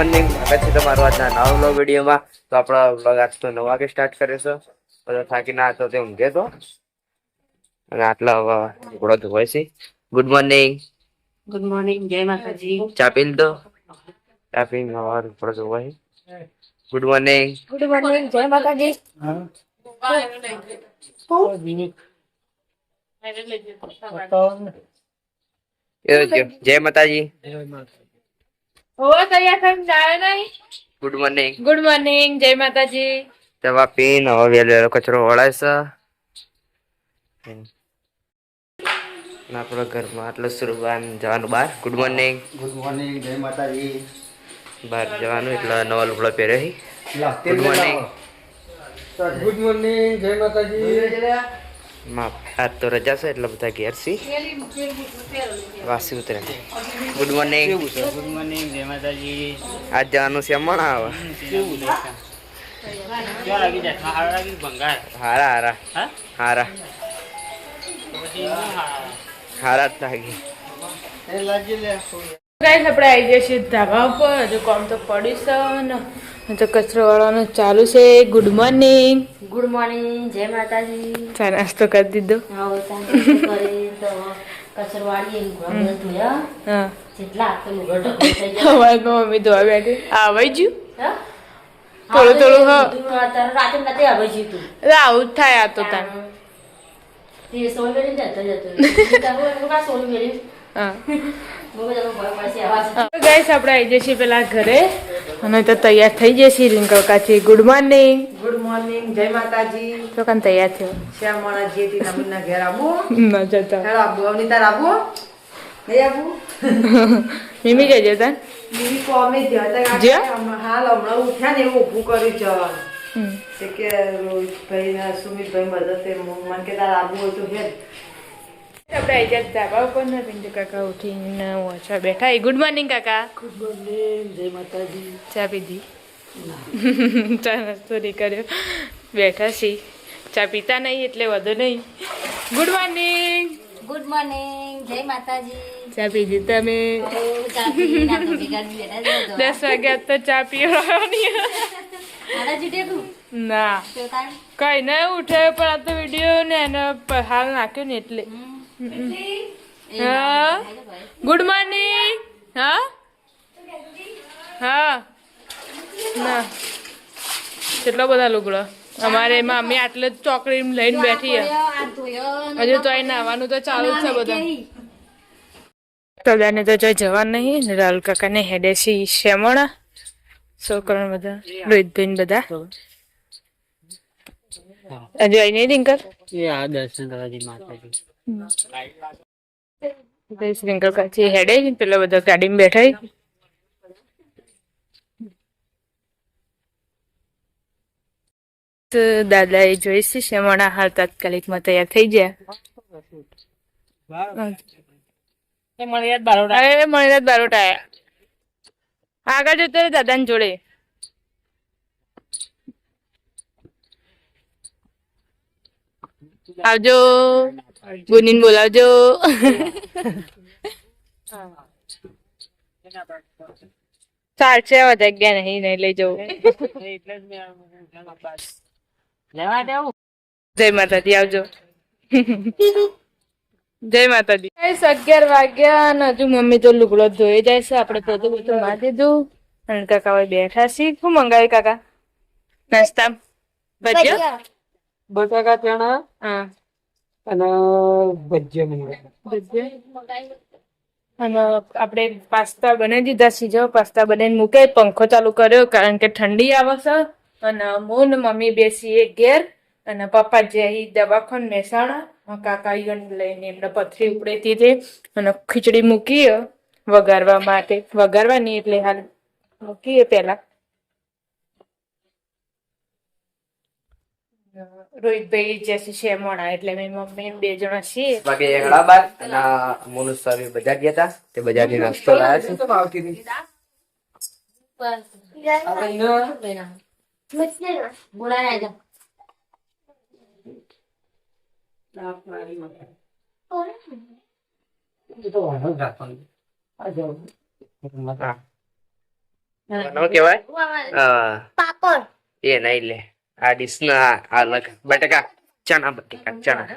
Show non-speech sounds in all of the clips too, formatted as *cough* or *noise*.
Morning સ્વાગત છે તમારું આજના નવા બ્લોગ વિડીયોમાં. તો આપણો બ્લોગ આજ તો નવ વાગે સ્ટાર્ટ કરે છે બધો થાકી ના હતો તે ઊંઘે તો. અને આટલા હવે ઘોડો ધોવાય છે. ગુડ મોર્નિંગ ગુડ મોર્નિંગ જય માતાજી. ચા પી લીધો? ચા પીને હવે ઘોડો ધોવાય ગુડ મોર્નિંગ ગુડ મોર્નિંગ જય માતાજી. જય માતાજી. હોવા તૈયાર થઈને જાય નહીં? ગુડ મોર્નિંગ ગુડ મોર્નિંગ જય માતાજી. દવા પીન હવે વહેલો વેલો કચરો વળાય છે. આપણા ઘરમાં આટલો સુરબાન જવાનું બહાર ગુડ મોર્નિંગ ગુડ મોર્નિંગ જય માતાજી. બહાર જવાનું એટલે નવા લુગડો પહેર્યો ગુડ મોર્નિંગ ગુડ મોર્નિંગ જય માતાજી. માફ આજ તો રજા છે એટલે બધા ઘેર વાસી ઉતરે ગુડ મોર્નિંગ ગુડ મોર્નિંગ જય માતાજી આજ જવાનું છે હમણાં આવે હારા હારા હારા હારા જ લાગી એ લાગી લે ગાઈસ આપણે આવી જઈએ છીએ ધાબા ઉપર હજુ કામ તો પડ્યું છે તો કચરો વાળવાનું ચાલુ છે. ગુડ મોર્નિંગ ગુડ મોર્નિંગ જય માતાજી. ચા નાસ્તો કરી દીધો. કચરો વાળીએ ધોયા જેટલા મમ્મી ધોવા બેઠી. આવી ગયું? થોડું થોડું રાતે નથી આવે જીતું એટલે આવું જ થાય આ તો તાર. સોલ જતો જતો *laughs* સોલ ગાઈસ આપણે આવી જઈએ પેલા ઘરે. અને તો તૈયાર થઈ જશે રિંકલ કાચી. ગુડ મોર્નિંગ ગુડ મોર્નિંગ જય માતાજી. તો કાન તૈયાર થયો? શ્યામણા જેથી નમીનના ઘેર આબુ ના જતા. હેલો નહીં આબુ મિમી તાર બીજી કોમે જ્યાં? જ્યાં? હાલ હમણાં ઉઠ્યા ને એવું ઊભું કર્યું જવાનું. કે રોહિતભાઈ ને સુમિતભાઈ મદદ મન કે તાર આવું હોય તો હેડ. આપણે આવી જાય ધાબા ઉપર ને પિંજુ કાકા ઉઠીને ઓછા બેઠા. ગુડ મોર્નિંગ કાકા. ગુડ મોર્નિંગ જય માતાજી. ચા પીધી? *laughs* ચા નાસ્તો નહીં કર્યો. બેઠા છી ચા પીતા નહીં એટલે વધુ નહીં. ગુડ મોર્નિંગ ગુડ મોર્નિંગ જય માતાજી. ચા પીધી તમે? દસ વાગ્યા તો ચા પીવાની. ના. કઈ નહીં ઉઠાયો પણ આ તો વીડિયો ને એનો હાલ નાખ્યો ને એટલે. હા? ગુડ મોર્નિંગ હા? હા. ના. કેટલો બધા લુગડો? અમારે મમ્મી આટલે જ ચોકડી લઈને બેઠી છે. આ. ધોયો હજુ તો અહીં નાવાનું તો ચાલુ જ છે બધા. તોદાને તો જો જવાનું નહીં ને રાહુલ કાકાને હેડે છે છોકરા બધા રોહિતભાઈ બધા. હજુ અહીં નહીં રિંકલ? એ આ દર્શન કરવાથી માતાજી. રિંકલ કાચી હેડે પેલા બધા ગાડીમાં બેઠા તો દાદા એ જોઈશે શેમાણા હાલ તાત્કાલિકમાં તૈયાર થઈ ગયા. એ બારોટા. આગળ જતો દાદા દાદાની જોડે. આવજો. ગુનીન બોલાવજો. ચાલશે હવે જગ્યા નહીં નહીં લઈ જવું. એટલે જ મેં લેવા દેવું? જય માતાજી આવજો. જય માતાજી. અગિયાર વાગ્યા અને હજુ મમ્મી તો લુગડો ધોઈ જાય છે. આપણે પોતું પોતું માં દીધું. અને કાકા હોય બેઠા છીએ શું મંગાવી કાકા? નાસ્તા ભજીયા. બટાકા ચણા હા. અને ભજીયા મંગાવ્યા. ભજીયા? અને આપણે પાસ્તા બનાવી દીધા સીજો પાસ્તા બનાવીને મૂકે પંખો ચાલુ કર્યો કારણ કે ઠંડી આવે છે. અને હું ને મમ્મી બેસીએ ઘેર અને પપ્પા જે દવાખાન મહેસાણા કાકા લઈને એમને પથરી ઉપડેતી હતી. અને ખીચડી મૂકીએ વઘારવા માટે. વઘારવાની એટલે હાલ મૂકીએ પેલા રોહિતભાઈ જેસી છે મોણા. એટલે મેં મમ્મી બે જણા છીએ. બાકી એકડા બાર અને મોનુ સ્વામી બજાર ગયા હતા તે બજારથી નાસ્તો લાયા છે. કેવાય? પાપડ. એ નહીં લે. આ ડીશ ના અલગ બટાકા ચણા બટાકા ચણા.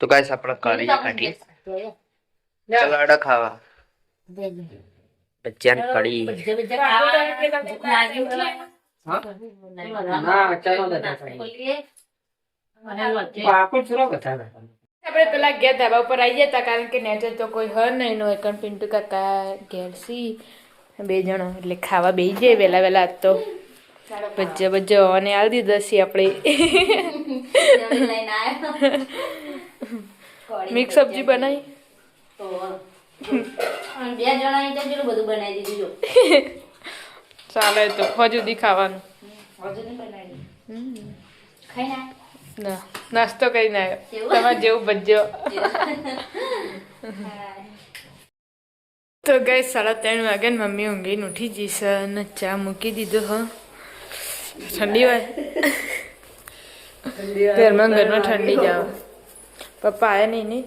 તો ગાઈસ આપણે કરી કાઢી. ચલો ખાવા. બચ્ચાને કડી આપણે પેલા ઘેર ધાબા ઉપર આવી જતા કારણ કે નેચર તો કોઈ હર નહીં નો એકન પિન્ટુ કાકા ઘેર સી. બે જણો એટલે ખાવા બેસી જાય વહેલા વહેલા આજ તો. ભજ્જો ભજ્જો અને આવી દીધા છીએ આપણે *laughs* મિક્સ સબ્જી બનાવી. બે ચાલે તો હજુ સુધી ખાવાનું. ના ના નાસ્તો કરીને આવ્યો. તમારે જેવું ભજ્જો *laughs* તો ગઈ સાડા ત્રણ વાગે મમ્મી ઊંઘીને ઉઠી જઈશ અને ચા મૂકી દીધો હ. ઠંડી હોય. ઘરમાં ઘરમાં ઠંડી જાવ પપ્પા આયા નહીં ને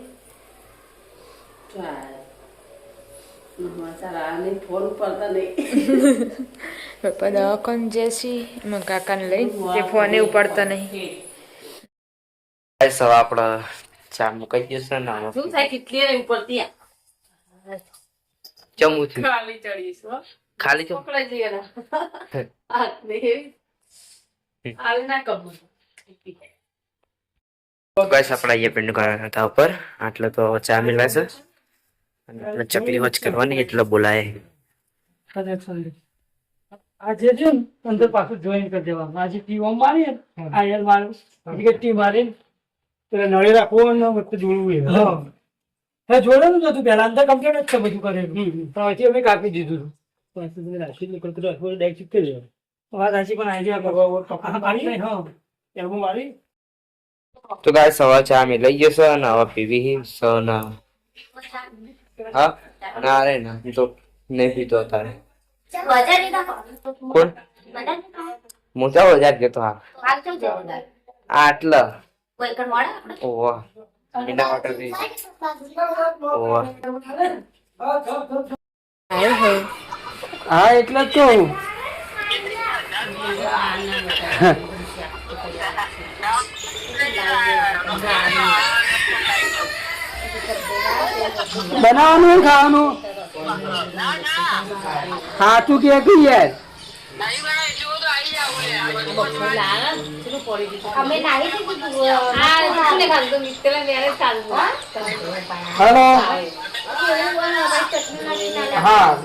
પપ્પા દવાખાને જશે એમાં કાકાને લઈ. તે ફોને ઉપાડતા નહીં. ગાઈસ આપણે ચા મુકાઈ જશે ને શું થાય? કેટલી ઉપરથી ચમું છું. ખાલી ચડીશ ખાલી ચમ પકડાઈ જઈએ ને. હાથ ને હાલ ના કબૂલ ગાઈસ આપણે અહીંયા પિંડ કરવાના હતા ઉપર. આટલો તો ચા મિલાશે અને આપણે ચપલી હોચ કરવાની એટલો બોલાય. આજે જો ને અંદર પાછું જોઈન કરી દેવાનું. આજે ટી ઓમ મારી આયર મારું. પછી ટી મારી નળે રાખવું ને વખતે જોડવું એ હા જોડેલું હતું પેલા અંદર કમ્પ્લેટ જ છે બધું કરેલું. પણ હવેથી અમે કાપી દીધું હતું. રાશિ ડાયરેક્ટ ચૂકી વાત સાચી પણ આઈડિયા હા મારી. તો હવે ચા મિલાઈ જશે અને હવે પીવી સના. હા ના રે ના તો નહીં પીતો તારે કોણ? મોટા બજાર ગયો તો હા. આટલા. ઓવા એના માટે હા એટલે જ કહું. બનાવવાનું ખાવાનું? સાચું કે કે યાર? હલો હા.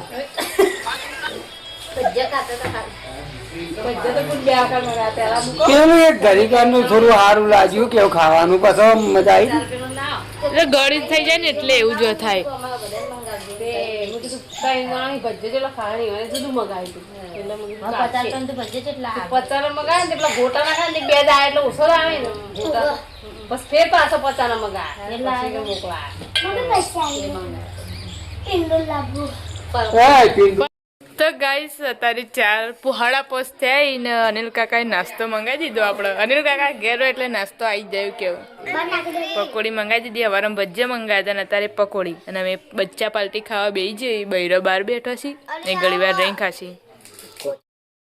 પેલું એક ઘડીકારનું થોડું સારું લાગ્યું કેવું ખાવાનું પછી મજા આવી. એટલે ગળી થઈ જાય ને એટલે એવું જ થાય. પચાનો તો ગાઈસ અત્યારે ચાર પુહાડા પોસ્ટ થયા ને અનિલ કાકાએ નાસ્તો મંગાવી દીધો આપણે. અનિલ કાકા ઘેર એટલે નાસ્તો આવી જાય કેવું? પકોડી મંગાવી દીધી હવારે ભજીયા મંગાવ્યા હતા ને અત્યારે પકોડી. અને અમે બચ્ચા પાલટી ખાવા બેસી જઈ બૈરો બાર બેઠો છી, ને ઘણી વાર રહી ખાશી.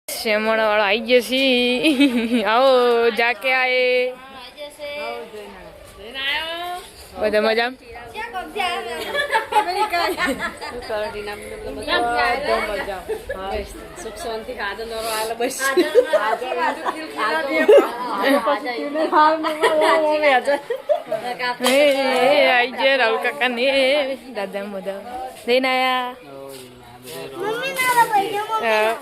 શેમણ વાળો આવી છે. આવો, જાકે આયે. બધા મજા સુખ શાંતિ ખાધો નો આલો બસ હે આઈ ગયા રાહુલ કાકા ને દાદા મોદા લઈને આયા હા.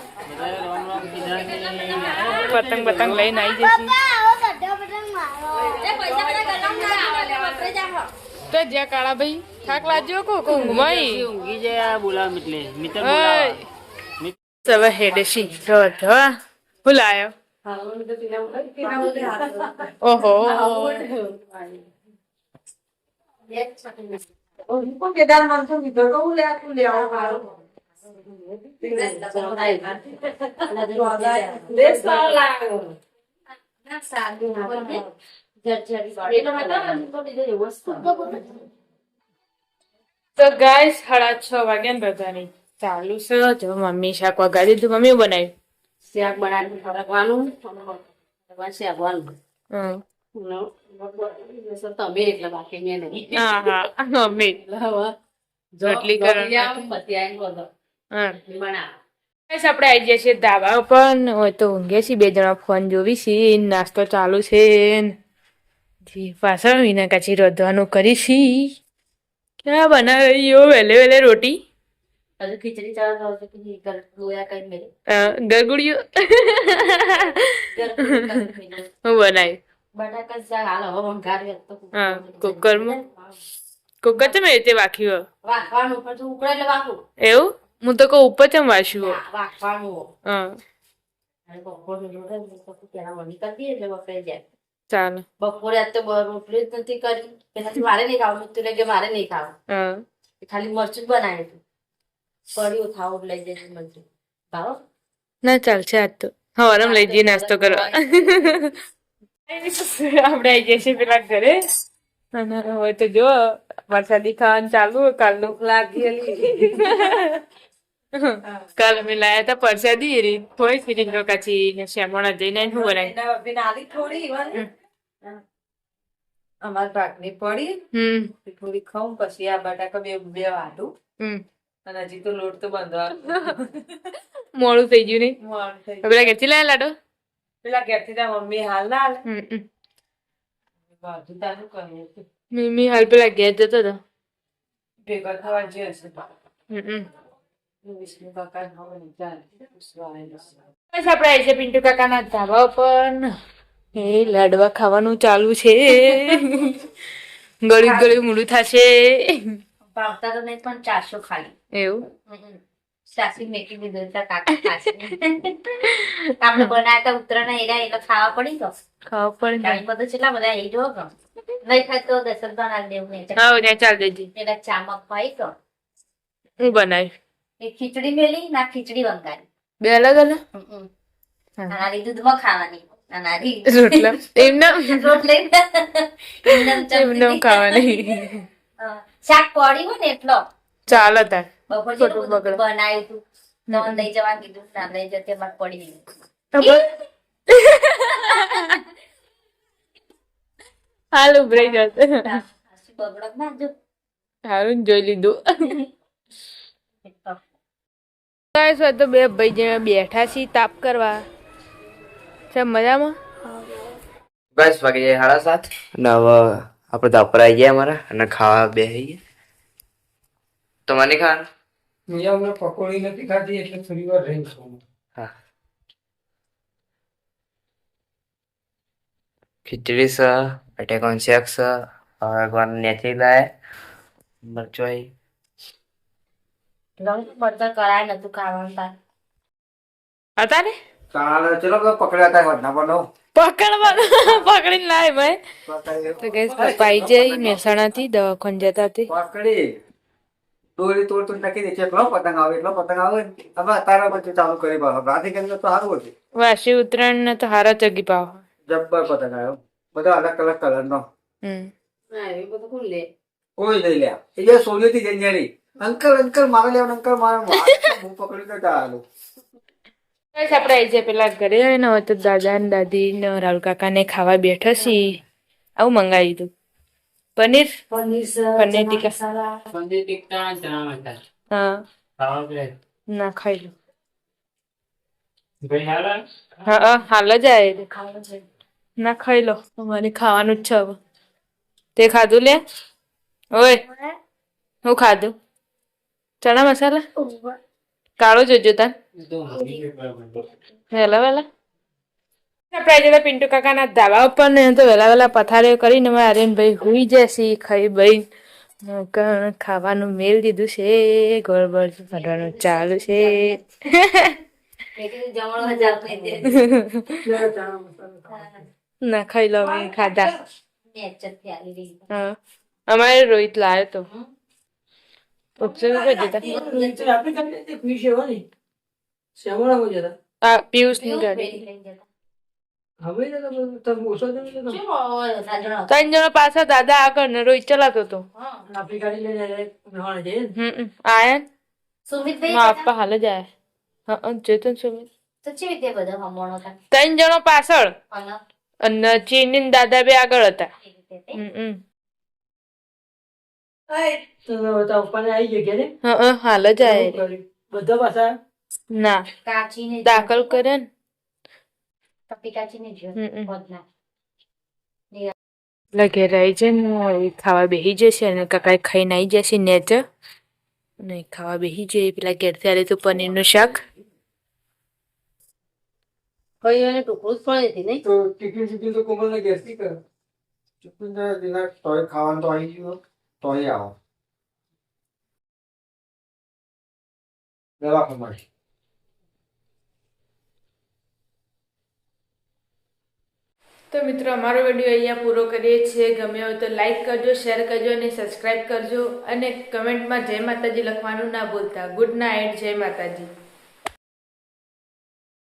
પતંગ પતંગ લઈને આવી જશે તો જ્યાં કાળા ભાઈ થાક લાગ્યો કો કો ઊંઘમાઈ ઊંઘી જાય બોલાવ એટલે મિત્ર ઓય સવા હેડે સી તો તો હું લાયો ઓહો તો ગાય સાડા છ વાગ્યા ને બધાની ચાલુ છે. જો મમ્મી શાક વગાડી દીધું. મમ્મી બનાવ્યું? શાક બનાવીને ફરકવાનું. તમે એટલે બાકી મેં નહીં. હા હા. રોટલી આપણે આવી જઈએ છીએ ધાબા ઉપર. હોય તો ઊંઘે છીએ. બે જણા ફોન જોવી છીએ. નાસ્તો ચાલુ છે જી પાછળ વિના કાચી રોધવાનું કરીશી. ક્યાં બનાવ્યો વહેલે વહેલે રોટી? ખીચડી છો ગરગુડિયું. હું બનાવી? બટાકા શાક હાલો, હવે વઘારીએ તો હા, કુકરમાં. કુકર તો મેં રીતે વાખ્યું. એવું? હું તો કહું ઉપર ચમ વાસ્યું ના, હા. ચાલો બપોરે આજ તો રોટલી જ નથી કરી એનાથી મારે નહીં ખાવું તું કે મારે નહીં ખાવું હા ખાલી મરચું બનાવ્યું હતું પડ્યું ખાવું લઈ જશે મરચું ભાવો ના ચાલશે આજ તો હવારમ લઈ જઈએ નાસ્તો કરવા આપણે આવી જઈએ છીએ પેલા ઘરે અને હવે તો જો વરસાદી ખાવાનું ચાલુ હોય કાલનું કાલ અમે લાયા હતા પરસાદી રી થોડી ફીરી લો કાચી શ્યામણા જઈને શું બનાવી થોડી. અમાર ભાગની પડી. હમ. થોડી ખાઉં પછી આ બટાકા બે બે વાટું. હમ. અને હજી તો લોટ તો બંધ મોડું થઈ ગયું નહીં? મોડું થઈ ગયું. પેલા ઘેરથી લાયા લાડો? પેલા ઘેરથી તા મમ્મી હાલ ના હાલ. બાજુ તારું કહ્યું મમ્મી હાલ પેલા ઘેર જતો હતો. ભેગા થવા જે હશે હમ આપણે આવી છે પિન્ટુ કાકાના ધાબા ઉપર. એ લાડવા ખાવાનું ચાલુ છે. ગળ્યું ગળ્યું મોડું થશે. ભાવતા તો નહીં પણ ચારસો ખાલી. એવું? સાસી મેકી દીધું કાકા ખાશે. આપણે બનાવ્યા તા ઉત્તરાયણ એરા એટલે ખાવા પડી તો ખાવા પડી કારણ બધું કેટલા બધા એ જો ગમ નહીં ખાય તો દસ જ બનાવી દેવું નહીં. હા ને ચાલ દેજી. એટલે ચામક ભાઈ તો. હું બનાવી એ ખીચડી મેલી ના ખીચડી વંગારી. બે અલગ અલગ? હા. આનારી દૂધમાં ખાવાની. રોટલા એમના રોટલી એમનેમ એમને ચમચી. ખાવાની હા. શાક પડી હોય ને એટલો ચાલો તાર બપોર ખોટું જેટલું બધું બગડે. બનાવ્યું હતું તો લઈ જવા કીધું ના લઈ જતે બાદ પડી ગયું હાલ ઉભરાઈ જશે હાસી ના જો સારું જોઈ લીધું તો બે ભાઈ જણા બેઠા છીએ તાપ કરવા છે મજામાં? બસ વાગે સાડા સાત અને હવે આપણે આવી ગયા અમારા અને ખાવા બે તો મને ખાવાનું? અહીંયા અમને પકોડી નથી ખાધી એટલે થોડી વાર રહી ખાઉં. હા. ખીચડી છે બટેકાનું શેક છે લાય મરચોઈ પડતર કરાય નતું ખાવાનું તાર. હતા ને કાલે ચલો તો પકડ્યા હતા વધના બનાવ પકડીને લાય ભાઈ તો ગઈસ પપ્પા આવી મહેસાણાથી દવાખાને જતા હતી પકડી દોરી તોડ તોડ નાખી દે છે એટલો પતંગ આવે એટલો પતંગ આવે હવે તારા પછી ચાલુ કરી પાછો રાતે કરી તો સારું હતું વાસી ઉત્તરાયણ ને તો હારા ચગી પાવ જબ્બર પતંગ આવ્યો બધા અલગ અલગ કલર નો હમ હા એ બધું કોણ લે કોઈ લઈ લે એ જે સોલ્યો થી અંકલ અંકલ મારે લેવાનું અંકલ મારે મારે હું પકડી તો ચાલું બસ આપણે આજે પેલા ઘરે ને હવે તો દાદા ને દાદી ને રાહુલ કાકા ને ખાવા બેઠા છીએ. આવું મંગાવી દીધું. પનીર? પનીર ટીકા. પનીર ટીકા હા. ના ખાઈ લો. ભાઈ હાલા હા હા હાલ જ આવે ના ખાઈ લો. અમારે ખાવાનું જ છે હવે. તે ખાધું લે? ઓય હું ખાધું? ચણા મસાલા? કાળો જોજો તાન. વહેલા વહેલા આપણે આજે પિન્ટુ કાકાના ધાબા ઉપર ને તો વહેલા વહેલા પથારીઓ કરીને અમે આર્યનભાઈ હુઈ જશે ખાઈ બઈ ખાવાનું મેલ દીધું છે ગોળ ગોળ ચાલુ છે. ના ખાઈ લો ખાધા. અમારે રોહિત લાવ્યો તો. ત્રણ જણા પાછા દાદા આગળ ને રોહિત ચલાતો હતો આયન આપવા હાલ જ આયા ચેતન સુમિત ત્રણ જણો પાછળ અને ચીની દાદા બે આગળ હતા? હમ હાલ જ એવું બધા પાછા? ના. કાચીને દાખલ કરે ને. પપ્પી કાચીને જો. છે ને ખાવા બેસી જશે અને કાકા ખાઈને આવી જશે નેચ અને ખાવા બેસી જઈએ પેલા ઘેરથી. આવે તો પનીરનું શાક. કઈ ટુકડું જ પડી હતી નહીં? તો ટિફિન તો કોમલને ગેસથી કર. ટિફિન તો દિના તોય ખાવાનું તો આવી ગયું તો મિત્રો, અમારો વીડિયો અહીંયા પૂરો કરીએ છીએ. ગમે હોય તો લાઇક કરજો શેર કરજો અને સબસ્ક્રાઈબ કરજો. અને કમેન્ટમાં જય માતાજી લખવાનું ના ભૂલતા. ગુડ નાઇટ જય માતાજી.